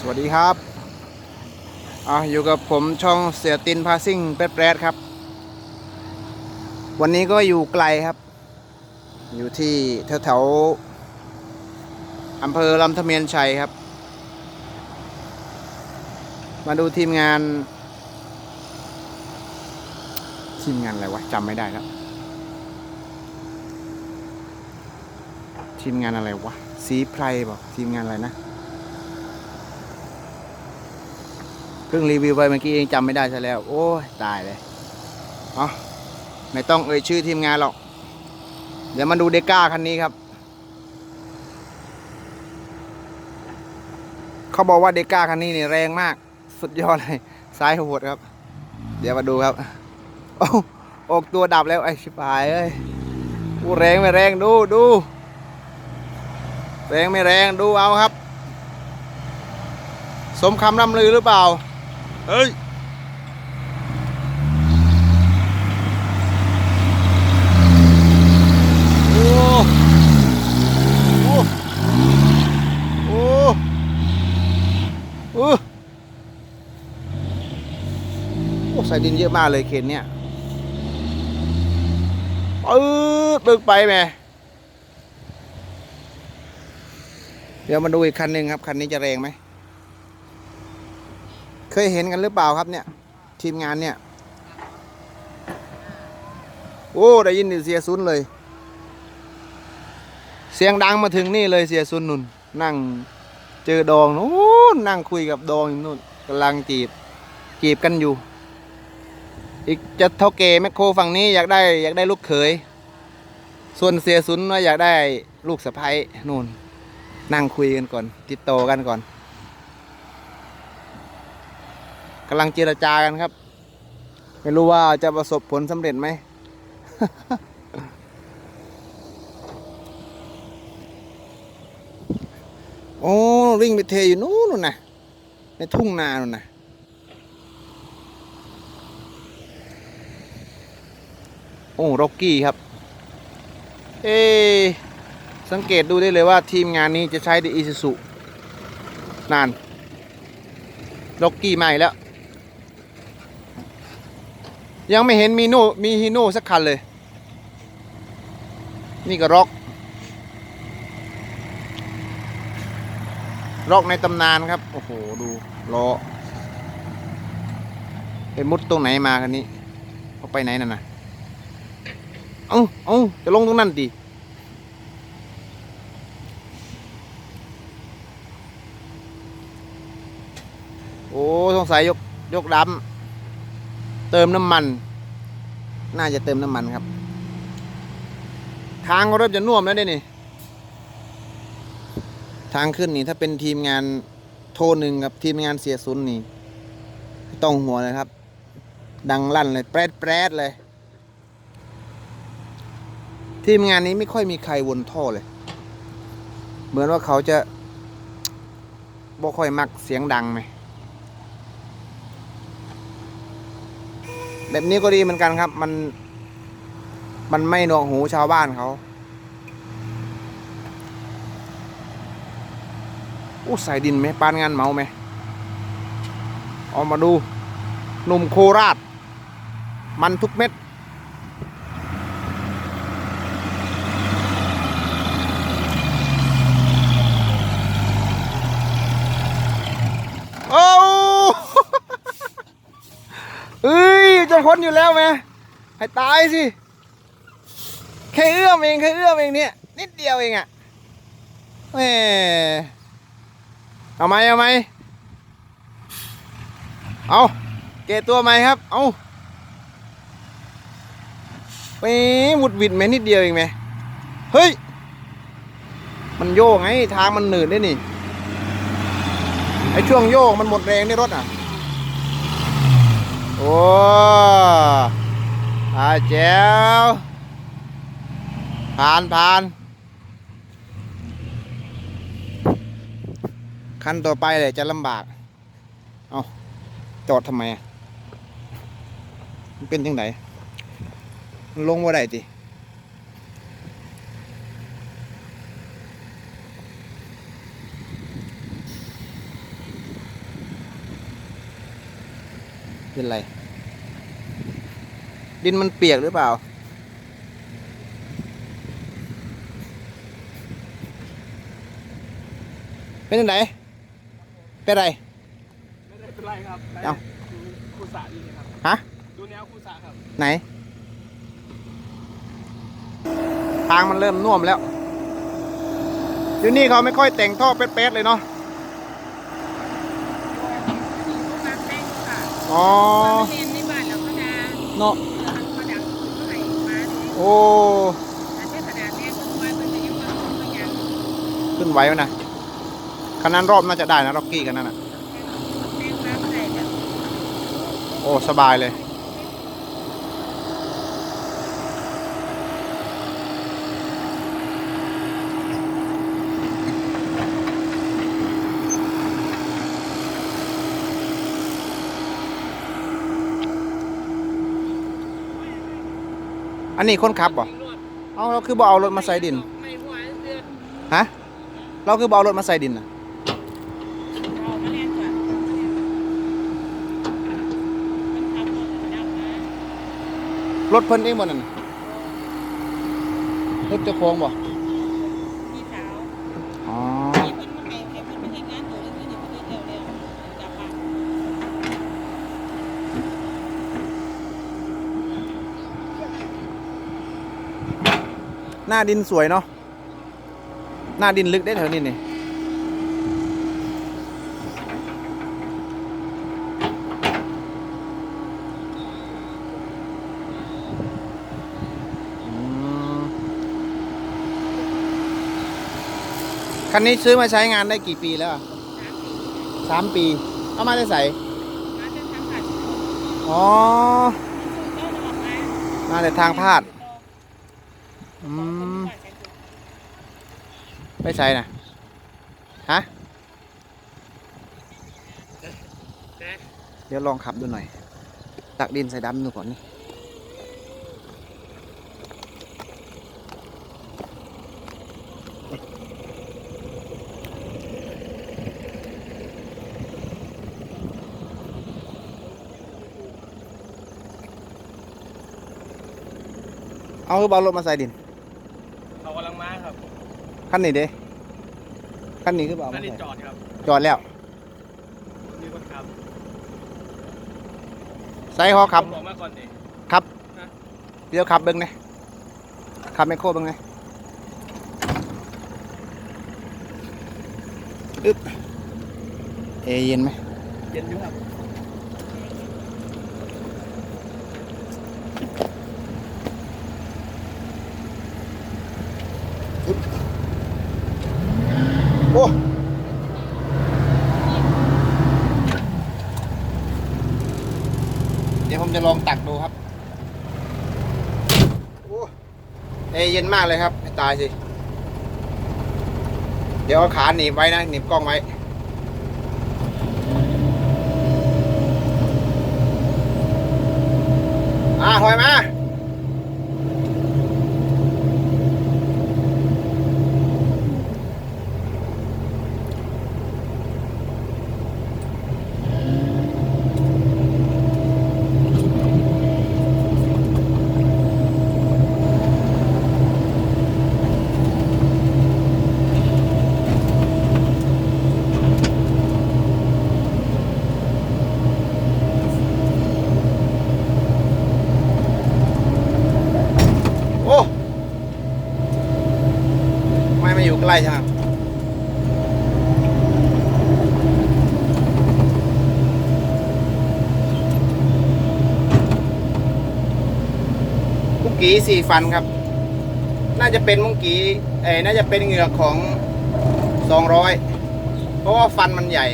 สวัสดีครับอ่าอยู่กับผมช่องเสียตินพาซิ่งแป๊ดๆครับ วันนี้ก็อยู่ไกลครับ อยู่ที่แถวๆอำเภอลำธเมียนชัยครับ มาดูทีมงาน ทีมงานอะไรวะจำไม่ได้แล้ว ทีมงานอะไรวะสีไพรบอกทีมงานอะไรนะ เพิ่งรีวิวไปเมื่อกี้เองจำไม่ได้ซะแล้ว โอ้ยตายเลยเอาไม่ต้องเอ่ยชื่อทีมงานหรอก เดี๋ยวมาดูเดก้าคันนี้ครับ เขาบอกว่าเดก้าคันนี้นี่แรงมาก สุดยอดเลยซ้ายหดครับ เดี๋ยวมาดูครับ โอ้ออกตัวดับแล้วไอ้ชิบหายเอ้ยอู้แรงไม่แรงดูดูแรงไม่แรงดูเอาครับ สมคำล่ำลือหรือเปล่า เฮ้ยโอ้โอ้โอ้โอ้โอ้ใส่ดินเยอะมากเลยเขนเนี่ยปื๊ดตึกไปแม่เดี๋ยวมาดูอีกคันหนึ่งครับ คันนี้จะแรงไหม ยเห็นกันหรือเปล่าครับเนี่ย ทีมงานเนี่ย โอ้ ได้ยินเสียซุนเลย เสียงดังมาถึงนี่เลยเสียซุนนุ่น นั่งเจอดองนู้นนั่งคุยกับดองนู่นกำลังจีบ จีบกันอยู่ อีกจะเท่าเกแมคโครฝั่งนี้อยากได้อยากได้ลูกเขย ส่วนเสียซุนว่าอยากได้ลูกสะพ้ยนู่น นั่งคุยกันก่อน ติดต่อกันก่อน กำลังเจรจากันครับ ไม่รู้ว่าจะประสบผลสำเร็จไหม โอ้วิ่งไปเทอยู่นู้นน่ะ ในทุ่งนานู่นน่ะโอ้ร็อกกี้ครับ เอสังเกตดูได้เลยว่าทีมงานนี้จะใช้ดีอีซูซุนานล็อกกี้ใหม่แล้ว ยังไม่เห็นมีโนมีฮีโน่สักคันเลย นี่ก็ร็อก ร็อกในตำนานครับ โอ้โห ดูล้อไปมุดตรงไหนมาคันนี้เขาไปไหนนั่นนะเอ้าเอ้าจะลงตรงนั้นดิโอ้สงสัยยกยกดำ เติมน้ำมัน น่าจะเติมน้ำมันครับ ทางก็เริ่มจะน่วมแล้วเนี่ยนี่ ทางขึ้นนี่ ถ้าเป็นทีมงานโทรหนึ่งกับทีมงานเสียศูนย์นี่ ต้องหัวเลยครับ ดังลั่นเลย แปรดแปรดเลย ทีมงานนี้ไม่ค่อยมีใครวนท่อเลย เหมือนว่าเขาจะบ่ค่อยมักเสียงดังไหม แบบนี้ก็ดีเหมือนกันครับ มัน มันไม่หนวกหูชาวบ้านเขาอู้ใส่ดินไหมปานงานเมาไหมเอามาดูหนุ่มโคราช มันทุกเม็ด โอ้ เอ้ย จะพ้นอยู่แล้วไหมให้ตายสิแค่เอื้อมเองแค่เอื้อมเองเนี่ยนิดเดียวเองอะ่ะแหมเอาไหมเอาไหมเอาเกตัวไหมครับ เอาไปหมุดหวิดไหมนิดเดียวเองไหมเฮ้ย มันโยกไงทางมันหนืดได้นี่ไอช่วงโยกมันหมดแรงในรถอะ โอ้อาแจ๋วผ่านผ่านขั้นต่อไปเลยจะลำบาก เอาจอดทำไมมันเป็นยังไงมันลงว่าได้ติ เป็นไร ดินมันเปียกหรือเปล่า เป็นยังไงเป็นไร ไม่ได้เป็นไรครับเอ้าดูคู่สระดีนะครับ ฮะ ดูแนวคู่สระครับ ไหน ทางมันเริ่มน่วมแล้ว อยู่นี่เขาไม่ค่อยแต่งท่อเป๊ะๆเลยเนาะ อ๋อเรียนในบ้านเราก็จะเนาะเขาดังเขาไหนมาเลยโอ้อาจจะขนาดแม่คนว่าเป็นยังว่าเขาอย่างขึ้นไหวไหมนะคันนั้นรอบน่าจะได้นะร็อกกี้กันนั่นน่ะแม่มาเมื่อไหร่แบบโอ้สบายเลย อันนี้คนขับบ่เอาเราคือบ่เอารถมาใส่ดิน ฮะ เราคือบ่เอารถมาใส่ดินน่ะรถเพิ่นเองบ่นั่นน่ะรถเจ้าของบ่ พี่สาว อ๋อ ที่มันมาให้ให้มันไปเห็นงานอยู่ที่นี่มันเร็วเร็วๆจับปะ หน้าดินสวยเนาะหน้าดินลึกได้แถวนี้นี่อืมคันนี้ซื้อมาใช้งานได้กี่ปีแล้วอะสามปีสามปี เอามาได้ใส่มาจะทำผัดอ๋อเจ้าตลอดมามาแต่ทางพาด อืมไปใส่น่ะฮะ เดี๋ยวลองขับดูหน่อย ตักดินใส่ดำดูก่อนนี่เอาคือเบารถมาใส่ดิน เขากำลังมาครับ คันนี้เด้คันนี้คือเบานั่มานนี่ใส่จอดครับ จอดแล้วมีคนขับใส่หอขับผมบอกมาก่อนดิเดี๋ยวขับเบิ้งไงขับไมคโครเบิ้งไงอึ๊บเอเย็นไหมเย็นอยู่ครับ โอ้เดี๋ยวผม จะลองตักดูครับโอ้เอเย็นมากเลยครับตายสิ เดี๋ยวเอาขาหนีบไว้นะหนีบกล้องไว้อ่าถอยมา โอ้ ไม่ใกล้ใช่ไหมมุงกีสี่ฟันครับ น่าจะเป็นมุงกี้เอ้น่าจะเป็นเหงือกของสองร้อยเพราะว่าฟันมันใหญ่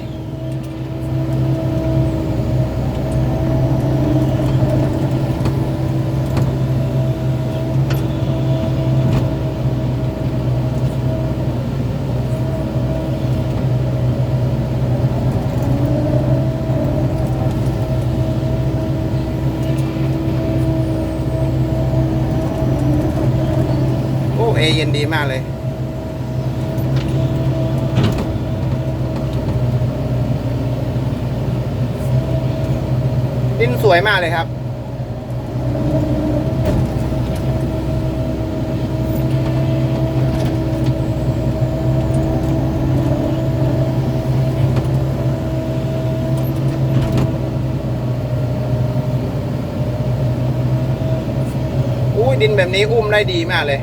โอ้เอเย็นดี มากเลย ดินสวยมากเลยครับ อุ้ยดินแบบนี้อุ้มได้ดีมากเลย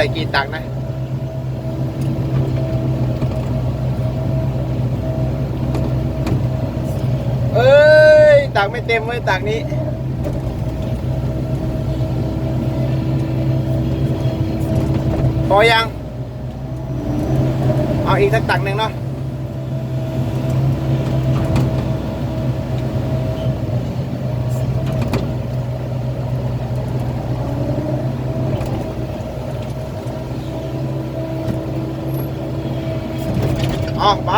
ส่กี่ตักนะเอ้ยตักไม่เต็มเว้ยตักนี้พอยัง เอาอีกสักตักหนึ่งเนาะ ออกไป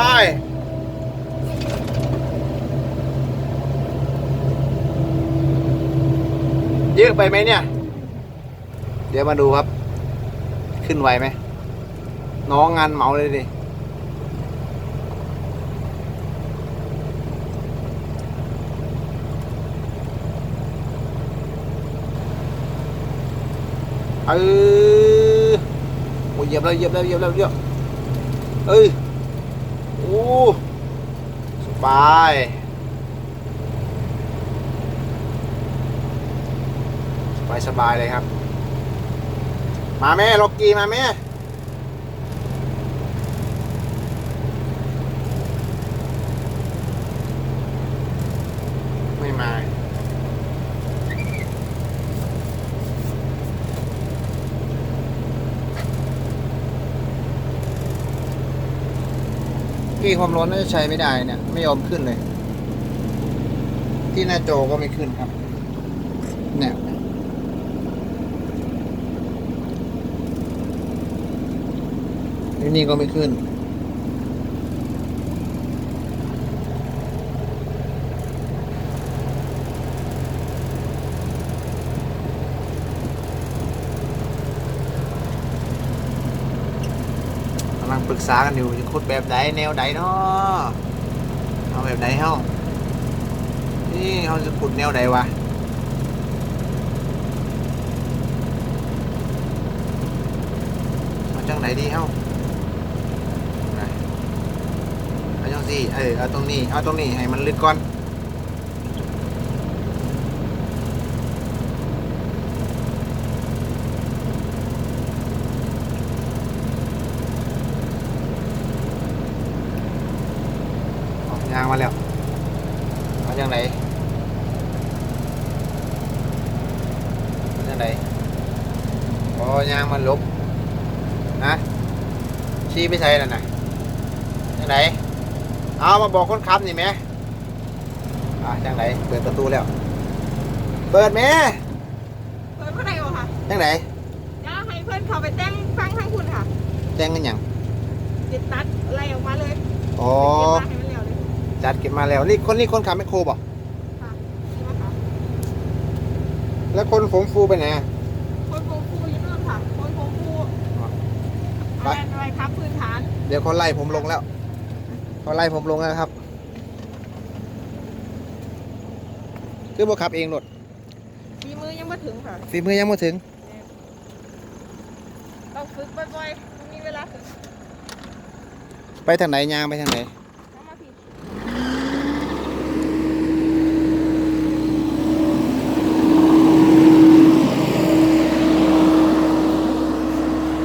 เยอะไปไหมเนี่ย เดี๋ยวมาดูครับ ขึ้นไหวไหม น้องงานเหมาเลยดิเออโอ้ยเหยียบแล้วเหยียบแล้วเหยียบแล้วเหยียบเอ้ยโอ้ สบายสบายสบายเลยครับ มาแม่ล็อกกี้มาแม่ไม่มา กี่ความร้อนน่าจะใช้ไม่ได้เนี่ย ไม่ยอมขึ้นเลย ที่หน้าโจก็ไม่ขึ้นครับ เนี่ยนี่ก็ไม่ขึ้น กำลังปรึก ษากันอยู่จะขุดแบบใดแนวใดเนาะเอาแบบไหนเฮ้านี่เขาจะขุดแนวใดวะเอาจังไหนดีเฮ้าเอาจังสิเออเอาตรงนี้เอาตรงนี้ให้มันลึกก่อนออกยางมาแล้วเอาจังไหน เอาจังไหนพอยางมันลบนะชี้ไปใส่แล้วนะจังไหนเอามาบอกคนขับนี่แหม่อะจังไหนเปิดประตูแล้ว เปิดแหม่เพิ่นเพื่อนไหนบอกค่ะจังไหนเดี๋ยวให้เพื่อนเขาไปแจ้งฟังทางคุณค่ะแจ้งกันหยังติดตัดอะไรออกมาเลยอ๋อเก็บมาให้มันเร็วเลยจัดเก็บมาแล้วนี่คนนี่คนขับแมคโครบอก ค่ะนี่นะคะ แล้วคนผมฟูไปไหนอะ คนโกฟูอยืนนู่นค่ะ คนโกฟูไป อะไรอะไรครับพื้นฐานเดี๋ยวเขาไล่ผมลงแล้วเขาไล่ผมลงแล้วครับ คือบ่ขับเองรถมีมือยังไม่ถึงค่ะฝีมือยังไม่ถึง ต้องฝึกบ่อยๆมันมีเวลาฝึกไปทางไหนยางไปทางไหน เอามาผิด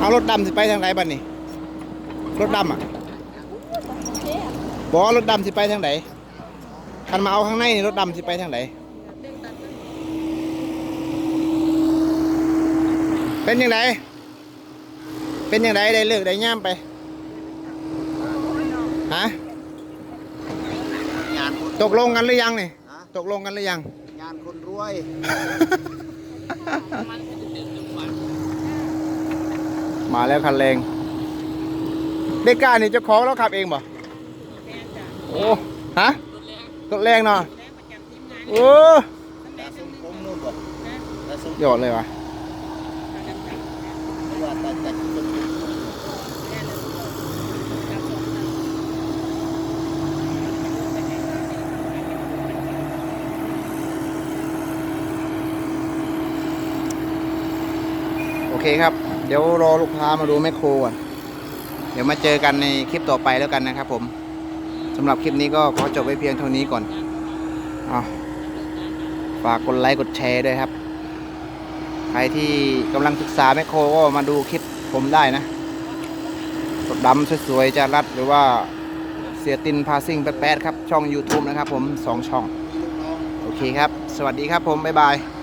เอารถดำสิไปทางไหนบ้านนี่รถดำอะโอเคอะบอกว่ารถดำสิไปทางไหนคันมาเอาข้างในนี่รถดำสิไปทางไหนเด้งตัดเลยเป็นยังไงเป็นยังไงได้เลิกได้ย่ามไปฮะงานคนตกลงกันหรือยังนี่ตกลงกันหรือยัง งานคนรวย เมันจะเต็มจังหวัด มาแล้วคันแรงเด็กก้านี่เจ้าของเราขับเองบ่แม่จ้ะโอ้ฮะรถแรงรถแรงเนาะแรงประจำทีมงานโอ้ทั้งแม่ทั้งผมนึนู่งนก่อนนะแต่ซุ้มยอดเลยวะประจำทีมงานไม่ว่าแต่แต่ซุ้มแม่เลยกับสองทางโอเคครับ เดี๋ยวรอลูกค้ามาดูแมคโครก่อนเดี๋ยวมาเจอกันในคลิปต่อไปแล้วกันนะครับ ผมสำหรับคลิปนี้ก็ขอจบไว้เพียงเท่านี้ก่อนอะฝากกดไลค์กดแชร์ด้วยครับ ใครที่กำลังศึกษาแมคโครก็มาดูคลิปผมได้นะรถดำสวยๆจะรัดหรือว่าเสียตินพาซิ่งแป๊ดๆครับ ช่อง YouTube นะครับผมสองช่อง โอเคครับ สวัสดีครับผม บ๊ายบาย